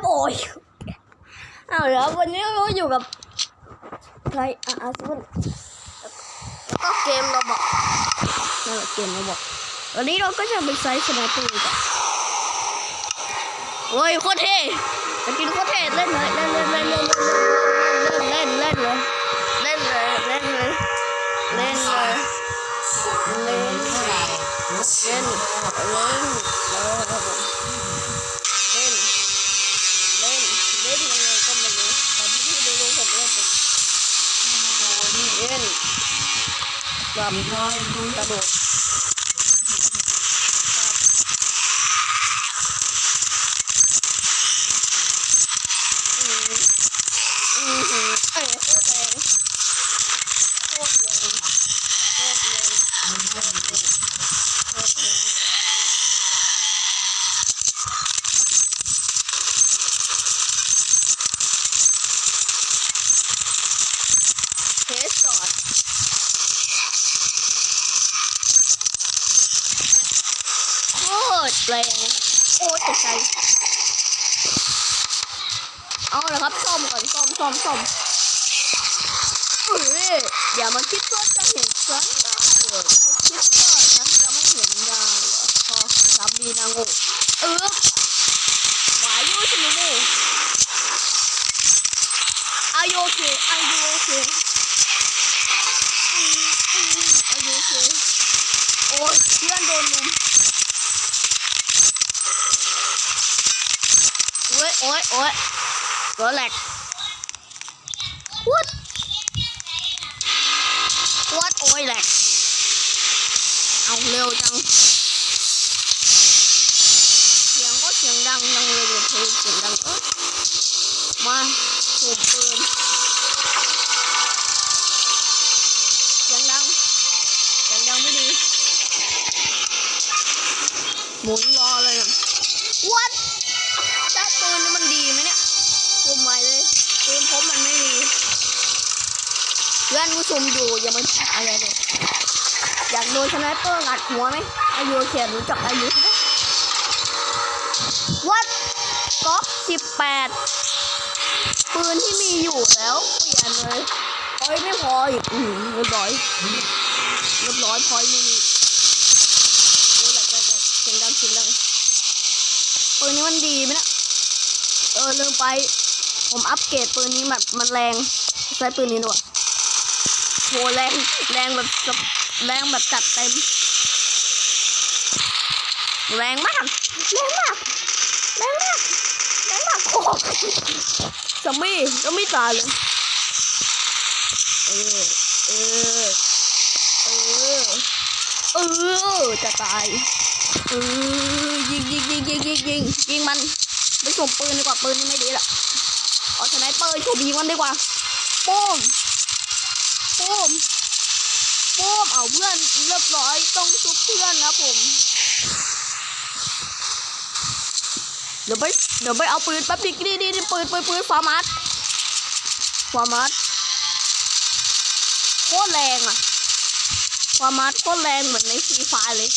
ครับโอ้ยเอาเดี๋ยววันนี้เราอยู่กับใครอะอะสุนก็เกมเราบอกนั่นแหละเกมเราบอกวันนี้เราก็จะเป็นไซส์สไนเปอร์กันโอ้ยโคตรเท่จะกินโคตรเท่เล่นเลยเล่นเล่นเล่นเล่นเล่นเล่นเล่นเลยเล่นเลยเล่นเลยเล่นเลยเล่นเล่นเล่นเล่นเล่น แบบกระโดดอืมอืมอืมเอ้ยโคตรแรงโคตรแรงโคตรแรงโคตรแรงโคตรแรงเทสสอดโคตร แรงโอ้ยตกใจเอาละครับซ่อมก่อนซ่อมซ่อมซ่อมเอ้ยอย่ามาคิดว่าจะเห็นฉันได้เหรอไม่คิดว่าฉันจะไม่เห็นได้หรอพอสามดีนางโง่เออวายุชิโม Are you okay? Are you okay? อืมอืม Are you okay? โอ้ยเพื่อนโดนลุม โอ้ยโอ้ยโอ้ยตัวแหลกวัดวัดโอ้ยแหลกเอาเร็วจังเสียงก็เสียงดังดังเลยเดี๋ยวเพลงเสียงดังเออมาถูกปืนเสียงดังเสียงดังไม่ดีหมุนรอ ชมอยู่อย่ามาอะไรเลยอยากโดนสไนเปอร์งัดหัวไหมอายุเขียนรู้จักอายุไหมวัดก๊อฟสิบแปดปืนที่มีอยู่แล้วเปลี่ยนเลยพอยไม่พออีกอืมเรียบร้อยเรียบร้อยพอยไม่มีโอ้ยหลังจากเสียงดังเสียงดังปืนนี้มันดีไหมนะเออลืมไป ผมอัปเกรดปืนนี้แบบมันแรงใช้ปืนนี้ด้วย โหแรงแรงแบบแรงแบบจัดเต็ม แรงมาก แรงมาก แรงมาก แรงมากโอ้โหจะไม่จะไม่ตายเลย เออ เออ เออ เออ จะตาย เออ ยิงยิงยิงยิงยิงยิงยิงมันไปชมปืนดีกว่าปืนนี่ไม่ดีละเอาสไนเปอร์ชมยิงมันดีกว่าโป้มโป้มโป้มเอาเพื่อนเรียบร้อยต้องชุบเพื่อนนะผม เดี๋ยวไปเดี๋ยวไปเอาปืนแป๊บนึงนี่นี่นี่ปืนปืนปืนฟาร์มัสฟาร์มัสโคตรแรงอะฟาร์มัสโคตรแรงเหมือนในฟรีไฟเลย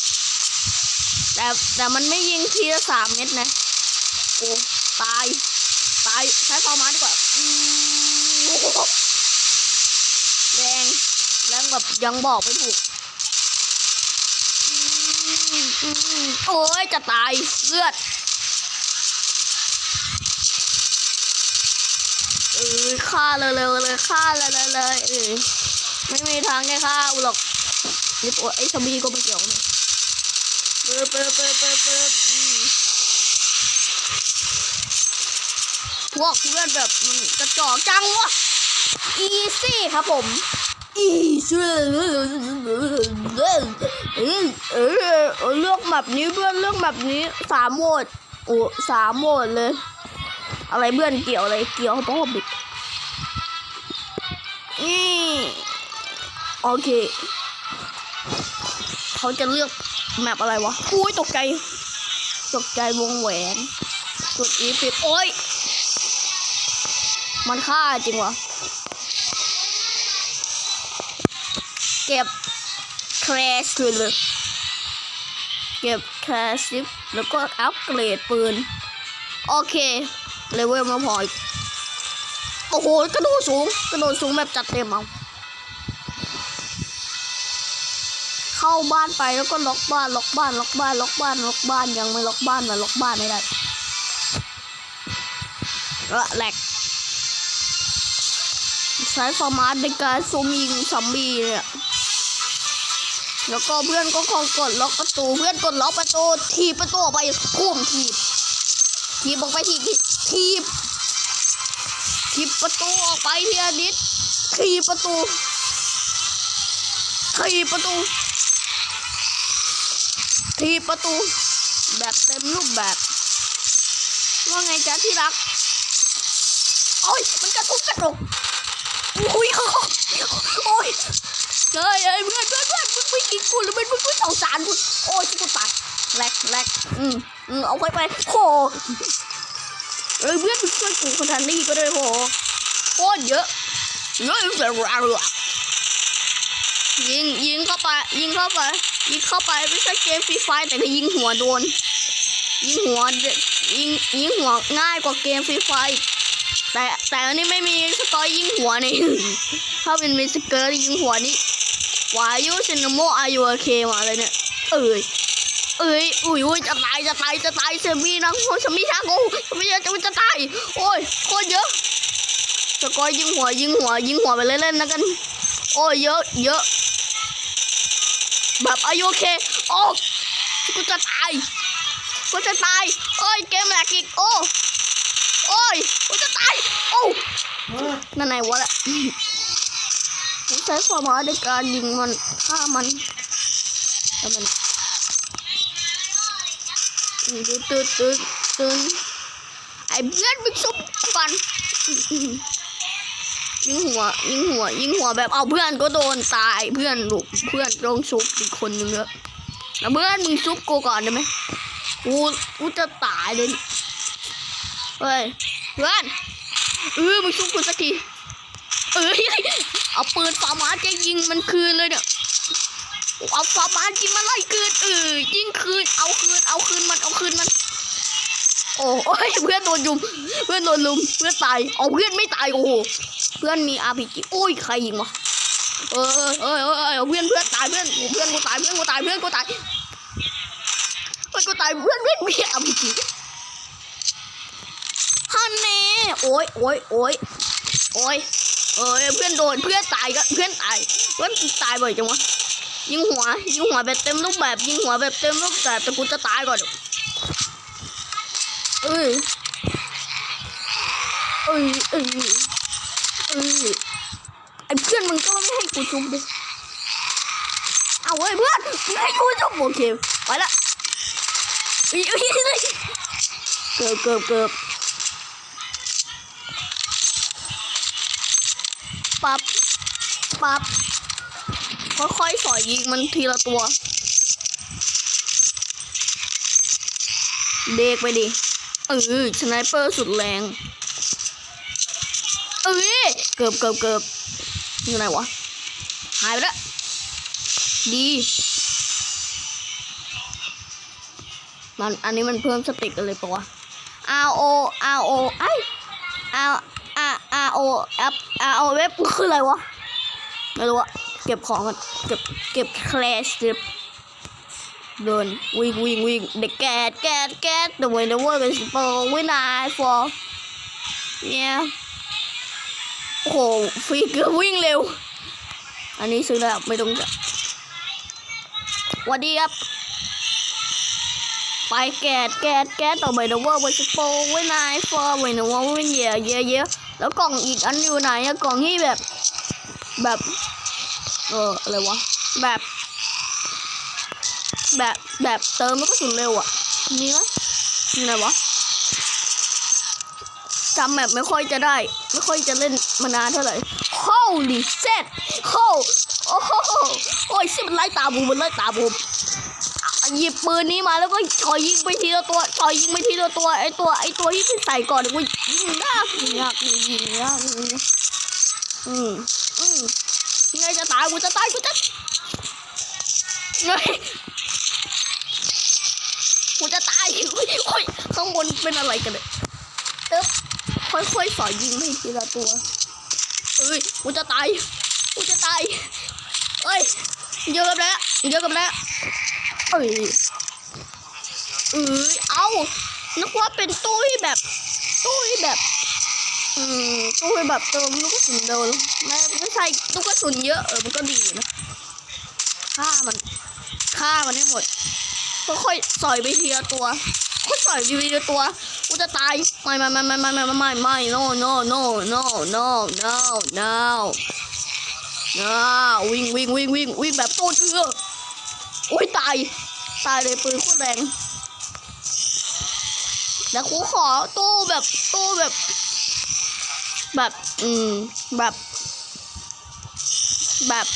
แต่แต่มันไม่ยิงทีละสามเม็ดนะโอ้ตาย ตายใช้ฟาร์มัสดีกว่าโอ้ แบบยังบอกไม่ถูก โอ้ยจะตายเลือด เออฆ่าเลยเลยเลยฆ่าเลยเลยเลยเออไม่มีทางได้ฆ่าหรอกนี่ปวดไอ้ซอมบี้ก็ไม่เกี่ยวเลยเปิดเปิดเปิดเปิดเปิดอืมพวกเพื่อนแบบมันกระจอกจังวะอีซี่ครับผม เออเออเลือกแบบนี้เพื่อนเลือกแบบนี้สามโหมดโอ้สามโหมดเลย อะไรเพื่อนเกี่ยวอะไรเกี่ยวเพราะผมดินี่โอเค เขาจะเลือกแมปอะไรวะอุ้ยตกใจ ตกใจวงแหวนกดอีปิดโอ้ยมันฆ่าจริงวะ ก็บแครชเลยเก็บแครชิปแล้วก็อัปเกรดปืน โอเคเลเวลมาพออีกโอ้โหกระโดดสูงกระโดดสูงแบบจัดเต็มเอาเข้าบ้านไปแล้วก็ล็อกบ้านล็อกบ้านล็อกบ้านล็อกบ้านล็อกบ้านยังไม่ล็อกบ้านมาล็อกบ้านไม่ได้เออแหลกใช้ฟอร์มาตในการซูมยิงซอมบี้เนี่ย แล้วก็เพื่อนก็คอยกดล็อกประตู เพื่อนกดล็อกประตูทีประตูออกไปพุ่มทีบทีบออกไปทีทีบทีบประตูออกไปทีละนิดทีประตูทีประตูทีประตู แบบเต็มรูปแบบ ว่าไงจ๊ะที่รักโอ้ยมันกระตุกกระตุกโอ้ยโอ้ย เฮ้ยเฮ้ยเพื่อนเพื่อนเพื่อนมึงไม่กินกูหรือมึงมึงไม่สงสารกูโอ้ยกูตายแลกแลกอืมอืมเอาไปไปโหเอ้ยเพื่อนมึงช่วยกูคนทันนี่ก็ได้โหโคตรเยอะเยอะเยอะยิงยิงเข้าไป ยิงเข้าไป ยิงเข้าไปไม่ใช่เกมฟรีไฟแต่ก็ยิงหัวโดน ยิงหัวยิงยิงหัวง่ายกว่าเกมฟรีไฟแต่แต่อันนี้ไม่มีสกอร์ยิงหัวนี่ ถ้าเป็นมีสเกอร์ยิงหัวนี่ วายุซินโมอายุเคมาเลยเนี่ย เอ้ย เอ้ย อุ้ยอุ้ยจะตาย จะตาย จะตายเซมี่นะโอ้ยเซมี่ช้ากูเซมี่จะจะตาย โอ้ย โคตรเยอะสกอร์ยิงหัว ยิงหัว ยิงหัวไปเล่นๆนะกัน โอ้ยเยอะ เยอะ แบบอายุเค โอ้กูจะตาย กูจะตายเอ้ย เกมแหลกอีก โอ้ โอ้ย กูจะตาย โอ้ นั่นไหนวะละ ผมใช้ความหมายในการยิงมันฆ่ามันแล้วมันตืดตืดตืดตืดไอ้เพื่อนมึงซุบกันยิงหัวยิงหัวยิงหัวแบบเอาเพื่อนก็โดนตายเพื่อนลูกเพื่อนต้องซุบอีกคนนึงแล้วแล้วเพื่อนมึงซุบกูก่อนได้ไหมกูกูจะตายเลยเฮ้ยเพื่อนเออมึงชุบกูสักที เอ้ยเอาปืนฟาร์มาจะยิงมันคืนเลยเนี่ยเอาฟาร์มายิงมันไล่คืนเออยิงคืนเอาคืนเอาคืนมันเอาคืนมัน โอ้ยเพื่อนโดนยุมเพื่อนโดนลุมเพื่อนตายเอาเพื่อนไม่ตายโอ้โหเพื่อนมีอาร์พีจีโอ้ยใครยิงวะเออเออเออเออเออเพื่อนเพื่อนตายเพื่อนเพื่อนกูตายเพื่อนกูตายเพื่อนกูตายเพื่อนกูตายเพื่อนเพื่อนมีอาร์พีจีฮันเน่โอ้ยโอ้ยโอ้ยโอ้ย เอ้ยเพื่อนโดนเพื่อนตายก็เพื่อนตายเพื่อนตายบ่อยจังวะยิงหัวยิงหัวแบบเต็มรูปแบบยิงหัวแบบเต็มรูปแบบแต่กูจะตายก่อนเอ้ยเอ้ยเอ้ยเอ้ยไอ้เพื่อนมึงก็ไม่ให้กูชุบดิเอาเว้ยเพื่อนไม่ให้กูชุบโอเคไปละเอ้ยเอ้ยเอ้ยเกือบเกือบเกือบ ปับปับค่อยๆสอยยิงมันทีละตัว เด็กไปดิเออสไนเปอร์สุดแรงเอ้ยเกือบเกือบเกือบอยู่ไหนวะ หายไปแล้วดีมันอันนี้มันเพิ่มสติกันเลยปะวะ R O R O ไอ R O F R O เว็บคืออะไรวะ ไม่รู้อะเก็บของกันเก็บเก็บแคลชเก็บเดินวิ่งวิ่งวิ่งเด็กแกดแกดแกด the way the world is for when I fall yeah โอ้โหฟีเกือบวิ่งเร็ว อันนี้ซื้อแล้วไม่ต้องจะสวัสดีครับ ไปแกดแกดแกดต่อไป the world is for when I fall when the world when yeah yeah yeah แล้วกล่องอีกอันอยู่ไหนอะกล่องที่แบบ แบบ เอออะไรวะ แบบ แบบแบบเติมแล้วก็สุดเร็วอะมีไหมมีไหนวะจำแบบไม่ค่อยจะได้ ไม่ค่อยจะเล่นมานานเท่าไหร่ Holy shit โอ้โอ้โหโอ้ยสิมันไล่ตามผมมันไล่ตามผม หยิบปืนนี้มาแล้วก็ชอยยิงไปทีละตัวชอยยิงไปทีละตัวไอตัวไอตัวที่พี่ใส่ก่อนกูยิงยากยิงยากยิงยากยิงยากอืมอืมยังไงจะตายกูจะตายกูจะเฮ้ยกูจะตายโอ้ยโอ้ยข้างบนเป็นอะไรกันเนี่ยตึ๊บค่อยๆสอยยิงไปทีละตัวเอ้ยกูจะตายกูจะตายเอ้ยเยอะกับแล้วเยอะกับแล้ว เอ้ยเอ้ยเอานึกว่าเป็นตู้แบบตู้แบบ อืมตู้แบบเติมลูกกระสุนเดินไม่ไม่ใช่ลูกกระสุนเยอะเออมันก็ดีนะฆ่ามันฆ่ามันให้หมดค่อยๆสอยไปทีละตัวค่อยสอยไปทีละตัวกูจะตายไม่ไม่ไม่ไม่ไม่ไม่ไม่ไม่ no no no no no no no no วิ่งวิ่งวิ่งวิ่งวิ่งแบบตู้เชือก อุ้ยตาย ตายเลยปืนโคตรแรงแล้วครูขอตู้แบบตู้แบบ แบบ อืม แบบ แบบ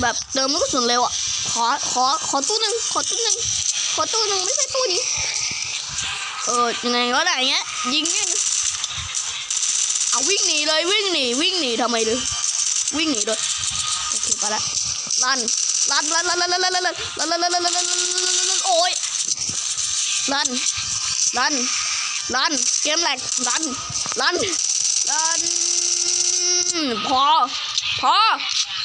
แบบเติมลูกกระสุนเร็วอะ ขอ ขอ ขอตู้หนึ่งขอตู้หนึ่งขอตู้หนึ่งไม่ใช่ตู้นี้ เออ ยังไงก็ได้เงี้ย ยิงยิงเอาวิ่งหนีเลยวิ่งหนีวิ่งหนีทำไมเลย วิ่งหนีเลยโอเคไปละลันลัน ลันลันลันลันลันลันลันลันลันลันลันลันลันโอ้ยลันลันลันเกมแหลกลันลันลันพอพอ